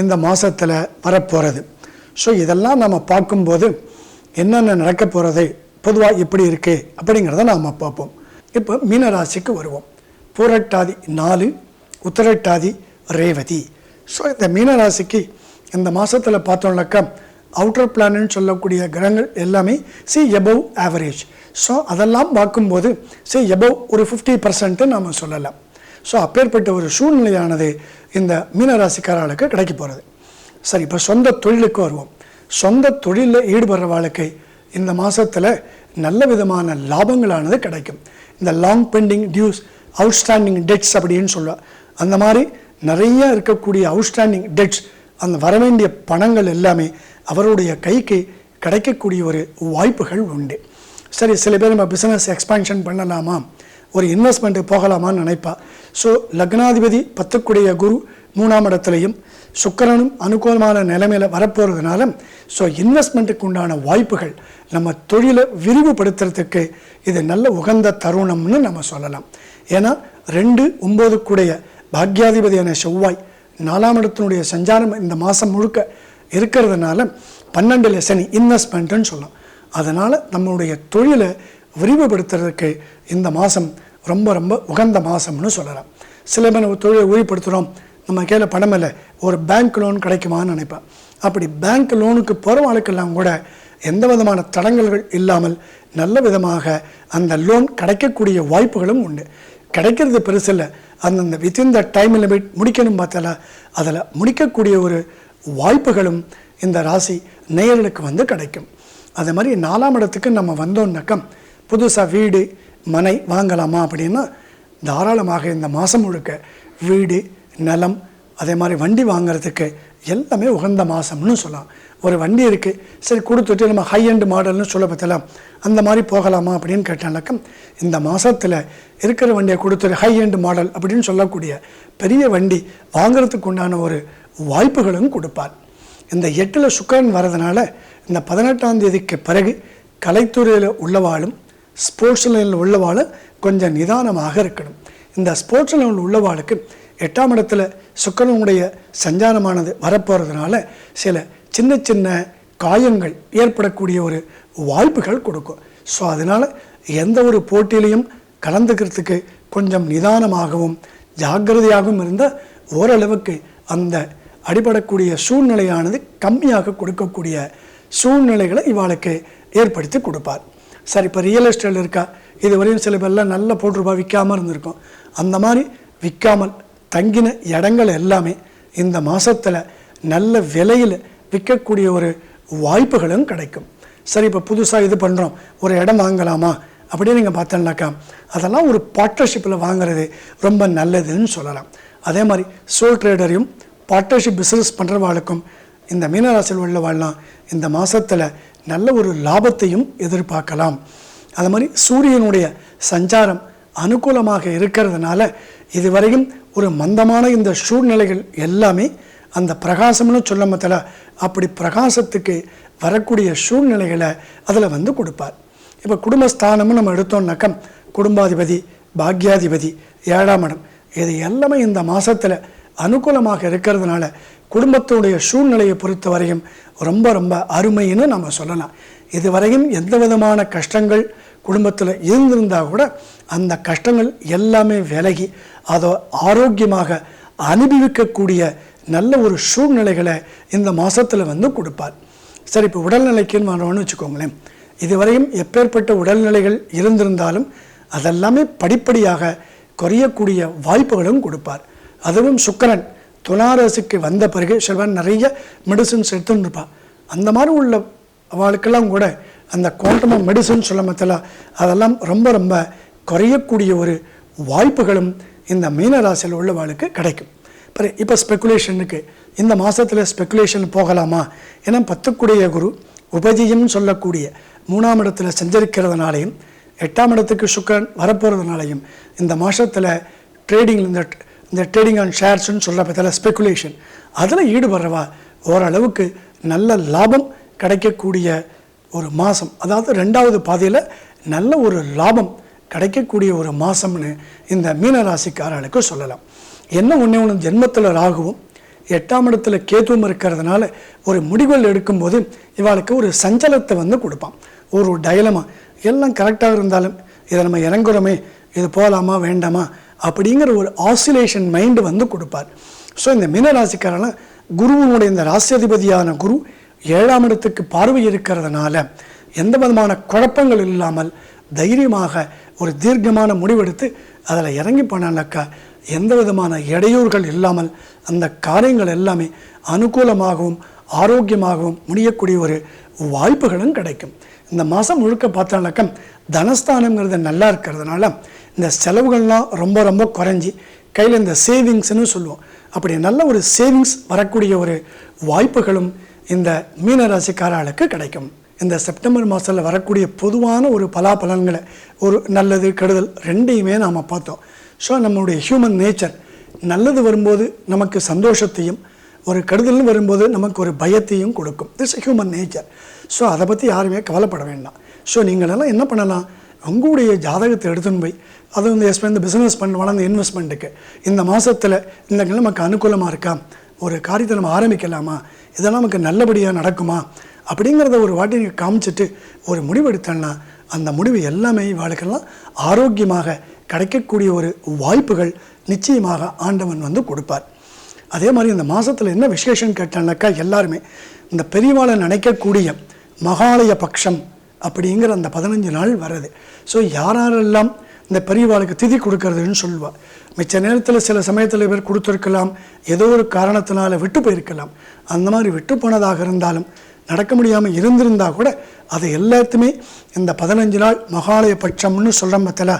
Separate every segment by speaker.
Speaker 1: இந்த மாதத்தில் வரப்போகிறது ஸோ இதெல்லாம் நம்ம பார்க்கும்போது என்னென்ன நடக்க போகிறது பொதுவாக எப்படி இருக்குது அப்படிங்கிறத நாம் பார்ப்போம். இப்போ மீனராசிக்கு வருவோம். பூரட்டாதி நாலு உத்தரட்டாதி ரேவதி. ஸோ இந்த மீனராசிக்கு இந்த மாதத்தில் பார்த்தோம்னாக்கா அவுட்டர் பிளானுன்னு சொல்லக்கூடிய கிரகங்கள் எல்லாமே சி எபவ் ஆவரேஜ் ஸோ அதெல்லாம் பார்க்கும்போது சி எபவ் ஒரு ஃபிஃப்டி பர்சன்ட்டு நாம் சொல்லலாம். ஸோ அப்பேற்பட்ட ஒரு சூழ்நிலையானது இந்த மீனராசிக்காரர்களுக்கு கிடைக்க போகிறது சரி இப்போ சொந்த தொழிலுக்கு வருவோம். சொந்த தொழிலில் ஈடுபடுற வாழ்க்கை இந்த மாதத்தில் நல்ல விதமான லாபங்களானது கிடைக்கும். இந்த long pending dues outstanding debts அப்படின்னு சொல்லுவோம் அந்த மாதிரி நிறைய இருக்கக்கூடிய அவுட்ஸ்டாண்டிங் டெட்ஸ் அந்த வரவேண்டிய பணங்கள் எல்லாமே அவருடைய கைக்கு கிடைக்கக்கூடிய ஒரு வாய்ப்புகள் உண்டு. சரி சில பேர் நம்ம பிஸ்னஸ் எக்ஸ்பான்ஷன் பண்ணலாமா? ஒரு இன்வெஸ்ட்மெண்ட்டுக்கு போகலாமான்னு நினைப்பா. ஸோ லக்னாதிபதி பத்துக்குடைய குரு மூணாம் இடத்துலையும் சுக்கரனும் அனுகூலமான நிலைமையில் வரப்போகிறதுனால ஸோ இன்வெஸ்ட்மெண்ட்டுக்கு உண்டான வாய்ப்புகள் நம்ம தொழிலை விரிவுபடுத்துறதுக்கு இது நல்ல உகந்த தருணம்னு நம்ம சொல்லலாம். ஏன்னா ரெண்டு ஒம்போதுக்குடைய பாக்யாதிபதியான செவ்வாய் நாலாம் இடத்தினுடைய சஞ்சாரம் இந்த மாதம் முழுக்க இருக்கிறதுனால பன்னெண்டில் சனி இன்வெஸ்ட்மெண்ட்டுன்னு சொல்லலாம் அதனால் நம்மளுடைய தொழிலை விரிவுபடுத்துறதுக்கு இந்த மாதம் ரொம்ப ரொம்ப உகந்த மாதம்னு சொல்லலாம். சில பேர் நம்ம தொழிலை உறுதிப்படுத்துகிறோம் நம்ம கையில் பணம் இல்லை. ஒரு பேங்க் லோன் கிடைக்குமான்னு நினைப்பேன். அப்படி பேங்க் லோனுக்கு போகிற ஆளுக்கெல்லாம் கூட எந்த விதமான தடங்கல்கள் இல்லாமல் நல்ல விதமாக அந்த லோன் கிடைக்கக்கூடிய வாய்ப்புகளும் உண்டு. கிடைக்கிறது பெருசில்லை அந்தந்த வித்தின் த டைம் லிமிட் முடிக்கணும் பார்த்தால அதில் முடிக்கக்கூடிய ஒரு வாய்ப்புகளும் இந்த ராசி நேயர்களுக்கு வந்து கிடைக்கும். அதே மாதிரி நாலாம் இடத்துக்கு நம்ம வந்தோம்னாக்கா புதுசாக வீடு மனை வாங்கலாமா அப்படின்னா தாராளமாக இந்த மாதம் முழுக்க வீடு நிலம் அதே மாதிரி வண்டி வாங்குறதுக்கு எல்லாமே உகந்த மாதம்னு சொல்லலாம். ஒரு வண்டி இருக்குது சரி கொடுத்துட்டு நம்ம ஹை அண்ட் மாடல்னு சொல்ல பார்த்தலாம் அந்த மாதிரி போகலாமா அப்படின்னு கேட்டாலக்கம் இந்த மாதத்தில் இருக்கிற வண்டியை கொடுத்துரு ஹை அண்ட் மாடல் அப்படின்னு சொல்லக்கூடிய பெரிய வண்டி வாங்கிறதுக்கு உண்டான ஒரு வாய்ப்புகளும் கொடுப்பார். இந்த எட்டில் சுக்கரன் வரதுனால இந்த பதினெட்டாம் தேதிக்கு பிறகு கலைத்துறையில் உள்ளவாளும் ஸ்போர்ட்ஸ் லைனில் உள்ளவாள் கொஞ்சம் நிதானமாக இருக்கணும். இந்த ஸ்போர்ட்ஸ் லைனில் உள்ளவாளுக்கு எட்டாம் இடத்துல சுக்கரனுடைய சஞ்சாரமானது வரப்போகிறதுனால சில சின்ன சின்ன காயங்கள் ஏற்படக்கூடிய ஒரு வாய்ப்புகள் கொடுக்கும். ஸோ அதனால் எந்த ஒரு போட்டியிலையும் கலந்துக்கிறதுக்கு கொஞ்சம் நிதானமாகவும் ஜாக்கிரதையாகவும் இருந்தால் ஓரளவுக்கு அந்த அடிபடக்கூடிய சூழ்நிலையானது கம்மியாக கொடுக்கக்கூடிய சூழ்நிலைகளை இவாளுக்கு ஏற்படுத்தி கொடுப்பார். சரி இப்போ ரியல் எஸ்டேட் இருக்கா? இதுவரையும் சில பேர்லாம் நல்ல போட்டிருப்பா விற்காமல் இருந்திருக்கும். அந்த மாதிரி விற்காமல் தங்கின இடங்கள் எல்லாமே இந்த மாதத்தில் நல்ல விலையில் விற்கக்கூடிய ஒரு வாய்ப்புகளும் கிடைக்கும். சரி இப்போ புதுசாக இது பண்ணுறோம் ஒரு இடம் வாங்கலாமா? அப்படின்னு நீங்கள் பார்த்தோம்னாக்கா அதெல்லாம் ஒரு பார்ட்னர்ஷிப்பில் வாங்குறது ரொம்ப நல்லதுன்னு சொல்லலாம். அதே மாதிரி சோல் ட்ரேடரையும் பார்ட்னர்ஷிப் பிஸ்னஸ் பண்ணுறவாளுக்கும் இந்த மீனராசியில் உள்ளவாள்லாம் இந்த மாதத்தில் நல்ல ஒரு லாபத்தையும் எதிர்பார்க்கலாம். அது மாதிரி சூரியனுடைய சஞ்சாரம் அனுகூலமாக இருக்கிறதுனால இதுவரையும் ஒரு மந்தமான இந்த சூழ்நிலைகள் எல்லாமே அந்த பிரகாசம்னு சொல்ல மத்தில அப்படி பிரகாசத்துக்கு வரக்கூடிய சூழ்நிலைகளை அதில் வந்து கொடுப்பார். இப்போ குடும்பஸ்தானம்னு நம்ம எடுத்தோம்னாக்கா குடும்பாதிபதி பாக்யாதிபதி ஏழாம் இடம் இது எல்லாமே இந்த மாதத்தில் அனுகூலமாக இருக்கிறதுனால குடும்பத்துடைய சூழ்நிலையை பொறுத்த வரையும் ரொம்ப ரொம்ப அருமைன்னு நம்ம சொல்லலாம். இதுவரையும் எந்த விதமான கஷ்டங்கள் குடும்பத்தில் இருந்திருந்தால் கூட அந்த கஷ்டங்கள் எல்லாமே விலகி அதை ஆரோக்கியமாக அனுபவிக்கக்கூடிய நல்ல ஒரு சூழ்நிலைகளை இந்த மாதத்தில் வந்து கொடுப்பார். சரி இப்போ உடல்நிலைக்குன்னு வரோம்னு வச்சுக்கோங்களேன். இதுவரையும் எப்பேற்பட்ட உடல்நிலைகள் இருந்திருந்தாலும் அதெல்லாமே படிப்படியாக குறையக்கூடிய வாய்ப்புகளும் கொடுப்பார். அதுவும் சுக்கரன் துளாராசிக்கு வந்த பிறகு சிலவன் நிறைய மெடிசன்ஸ் எடுத்துன்னு இருப்பாள் அந்த மாதிரி உள்ள அவளுக்கெல்லாம் கூட அந்த குவாண்டம் ஆஃப் மெடிசன் சொல்ல மத்தில அதெல்லாம் ரொம்ப ரொம்ப குறையக்கூடிய ஒரு வாய்ப்புகளும் இந்த மீனராசியில் உள்ளவாளுக்கு கிடைக்கும். இப்போ இப்போ ஸ்பெக்குலேஷனுக்கு இந்த மாதத்தில் ஸ்பெக்குலேஷன் போகலாமா? ஏன்னா பத்துக்குடைய குரு உபஜியம் சொல்லக்கூடிய மூணாம் இடத்துல செஞ்சிருக்கிறதுனாலையும் எட்டாம் இடத்துக்கு சுக்கரன் வரப்போகிறதுனாலையும் இந்த மாதத்தில் ட்ரேடிங் இந்த இந்த ட்ரேடிங் ஆன் ஷேர்ஸ்னு சொல்கிற பற்றில ஸ்பெக்குலேஷன் அதில் ஈடுபடுறவா? ஓரளவுக்கு நல்ல லாபம் கிடைக்கக்கூடிய ஒரு மாதம் அதாவது ரெண்டாவது பாதையில் நல்ல ஒரு லாபம் கிடைக்கக்கூடிய ஒரு மாதம்னு இந்த மீனராசிக்காரர்களுக்கு சொல்லலாம். என்ன ஒன்று ஒன்று ஜென்மத்தில் ராகுவும் எட்டாம் இடத்துல கேதுவும் இருக்கிறதுனால ஒரு முடிவுகள் எடுக்கும்போது இவாளுக்கு ஒரு சஞ்சலத்தை வந்து கொடுப்பான். ஒரு டயலமா எல்லாம் கரெக்டாக இருந்தாலும் இதை நம்ம இறங்குறோமே இது போகலாமா வேண்டாமா அப்படிங்கிற ஒரு ஆசிலேஷன் மைண்டு வந்து கொடுப்பார். ஸோ இந்த மீனராசிக்காரெல்லாம் குருவனுடைய இந்த ராசியாதிபதியான குரு ஏழாம் இடத்துக்கு பார்வை இருக்கிறதுனால எந்த விதமான குழப்பங்கள் இல்லாமல் தைரியமாக ஒரு தீர்க்கமான முடிவெடுத்து அதில் இறங்கி போனானாக்கா எந்த விதமான இடையூறுகள் இல்லாமல் அந்த காரியங்கள் எல்லாமே அனுகூலமாகவும் ஆரோக்கியமாகவும் முடியக்கூடிய ஒரு வாய்ப்புகளும் கிடைக்கும். இந்த மாதம் முழுக்க பார்த்தோம்னாக்கா தனஸ்தானங்கிறது நல்லா இருக்கிறதுனால இந்த செலவுகள்லாம் ரொம்ப ரொம்ப குறைஞ்சி கையில் இந்த சேவிங்ஸ்னு சொல்லுவோம். அப்படி நல்ல ஒரு சேவிங்ஸ் வரக்கூடிய ஒரு வாய்ப்புகளும் இந்த மீனராசிக்காரர்களுக்கு கிடைக்கும். இந்த செப்டம்பர் மாதத்தில் வரக்கூடிய பொதுவான ஒரு பலாபலன்களை ஒரு நல்லது கெடுதல் ரெண்டையுமே நாம் பார்த்தோம். ஸோ நம்மளுடைய ஹியூமன் நேச்சர் நல்லது வரும்போது நமக்கு சந்தோஷத்தையும் ஒரு கெடுதல்னு வரும்போது நமக்கு ஒரு பயத்தையும் கொடுக்கும். திஸ் ஹியூமன் நேச்சர் ஸோ அதை பற்றி யாருமே கவலைப்பட வேண்டாம். ஸோ நீங்களெல்லாம் என்ன பண்ணலாம்? உங்களுடைய ஜாதகத்தை எடுத்துன்னு போய் அது வந்து எஸ் இந்த பிஸ்னஸ் பண்ணுவான அந்த இன்வெஸ்ட்மெண்ட்டுக்கு இந்த மாதத்தில் இந்த நமக்கு அனுகூலமாக இருக்கா? ஒரு காரியத்தை நம்ம ஆரம்பிக்கலாமா? இதெல்லாம் நமக்கு நல்லபடியாக நடக்குமா? அப்படிங்கிறத ஒரு வாட்டி நீங்கள் காமிச்சிட்டு ஒரு முடிவு எடுத்தேன்னா அந்த முடிவு எல்லாமே வாழ்க்கெல்லாம் ஆரோக்கியமாக கிடைக்கக்கூடிய ஒரு வாய்ப்புகள் நிச்சயமாக ஆண்டவன் வந்து கொடுப்பார். அதே மாதிரி இந்த மாதத்தில் என்ன விசேஷம் கேட்டானாக்கா எல்லாருமே இந்த பெரியவாளை நினைக்கக்கூடிய மகாலய பட்சம் அப்படிங்கிற அந்த பதினஞ்சு நாள் வருது ஸோ யாரெல்லாம் இந்த பெரியவாளுக்கு திதி கொடுக்கறதுன்னு சொல்லுவாள் மிச்ச நேரத்தில் சில சமயத்தில் இவர் கொடுத்துருக்கலாம் ஏதோ ஒரு காரணத்தினால விட்டு போயிருக்கலாம். அந்த மாதிரி விட்டு போனதாக இருந்தாலும் நடக்க முடியாமல் இருந்திருந்தா கூட அதை எல்லாத்தையுமே இந்த பதினஞ்சு நாள் மகாலய பட்சம்னு சொல்கிற மத்தில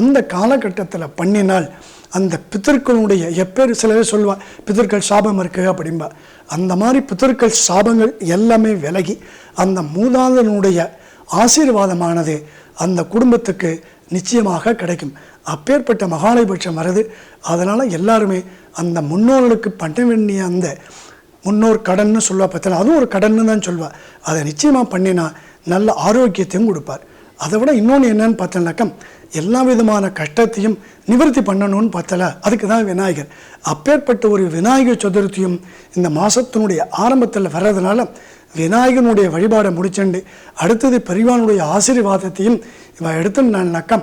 Speaker 1: அந்த காலகட்டத்தில் பண்ணினால் அந்த பித்தர்களுடைய எப்பேர் சிலவே சொல்லுவாள் பித்தர்கள் சாபம் இருக்கு அப்படிம்பா. அந்த மாதிரி பித்தர்கள் சாபங்கள் எல்லாமே விலகி அந்த மூதாதனுடைய ஆசீர்வாதமானது அந்த குடும்பத்துக்கு நிச்சயமாக கிடைக்கும். அப்பேற்பட்ட மகாலயபட்சம் வருது அதனால் எல்லாருமே அந்த முன்னோர்களுக்கு பண்ண வேண்டிய அந்த முன்னோர் கடன்னு சொல்லுவா பார்த்தா அதுவும் ஒரு கடன்னு தான் சொல்லுவா. அதை நிச்சயமாக பண்ணினா நல்ல ஆரோக்கியத்தையும் கொடுப்பார். அதை விட இன்னொன்று என்னன்னு பார்த்தோம்னாக்கா எல்லா விதமான கஷ்டத்தையும் நிவர்த்தி பண்ணணும்னு பார்த்தல அதுக்கு தான் விநாயகர். அப்பேற்பட்ட ஒரு விநாயகர் சதுர்த்தியும் இந்த மாதத்தினுடைய ஆரம்பத்தில் வர்றதுனால விநாயகனுடைய வழிபாடை முடிச்சுண்டு அடுத்தது பெரியவானுடைய ஆசீர்வாதத்தையும் இவன் எடுத்துனாக்கா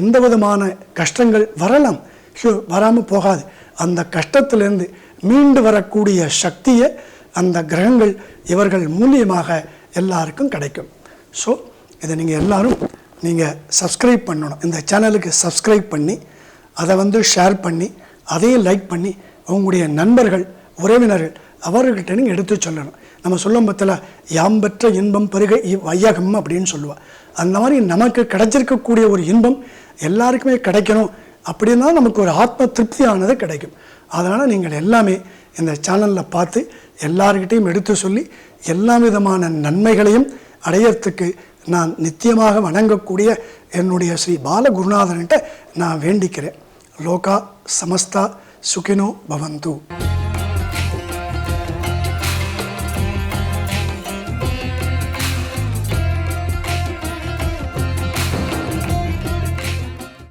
Speaker 1: எந்த விதமான கஷ்டங்கள் வரலாம்? ஷோ வராமல் போகாது. அந்த கஷ்டத்திலேருந்து மீண்டு வரக்கூடிய சக்தியை அந்த கிரகங்கள் இவர்கள் மூலியமாக எல்லாருக்கும் கிடைக்கும். ஸோ இதை நீங்கள் எல்லாரும் நீங்கள் சப்ஸ்கிரைப் பண்ணணும். இந்த சேனலுக்கு சப்ஸ்கிரைப் பண்ணி அதை வந்து ஷேர் பண்ணி அதையும் லைக் பண்ணி உங்களுடைய நண்பர்கள் உறவினர்கள் அவர்கள்ட்ட நீங்கள் எடுத்து சொல்லணும். நம்ம சொல்லும் பத்தில் யாம் பெற்ற இன்பம் பருகை வையகம் அப்படின்னு சொல்லுவாள் அந்த மாதிரி நமக்கு கிடைச்சிருக்கக்கூடிய ஒரு இன்பம் எல்லாருக்குமே கிடைக்கணும் அப்படின்னா நமக்கு ஒரு ஆத்ம திருப்தியானது கிடைக்கும். அதனால் நீங்கள் எல்லாமே இந்த சேனலில் பார்த்து எல்லார்கிட்டையும் எடுத்து சொல்லி எல்லா விதமான நன்மைகளையும் அடையறதுக்கு நான் நித்தியமாக வணங்கக்கூடிய என்னுடைய ஸ்ரீ பாலகுருநாதன்கிட்ட நான் வேண்டிக்கிறேன். லோகா சமஸ்தா சுகினோ பவந்து.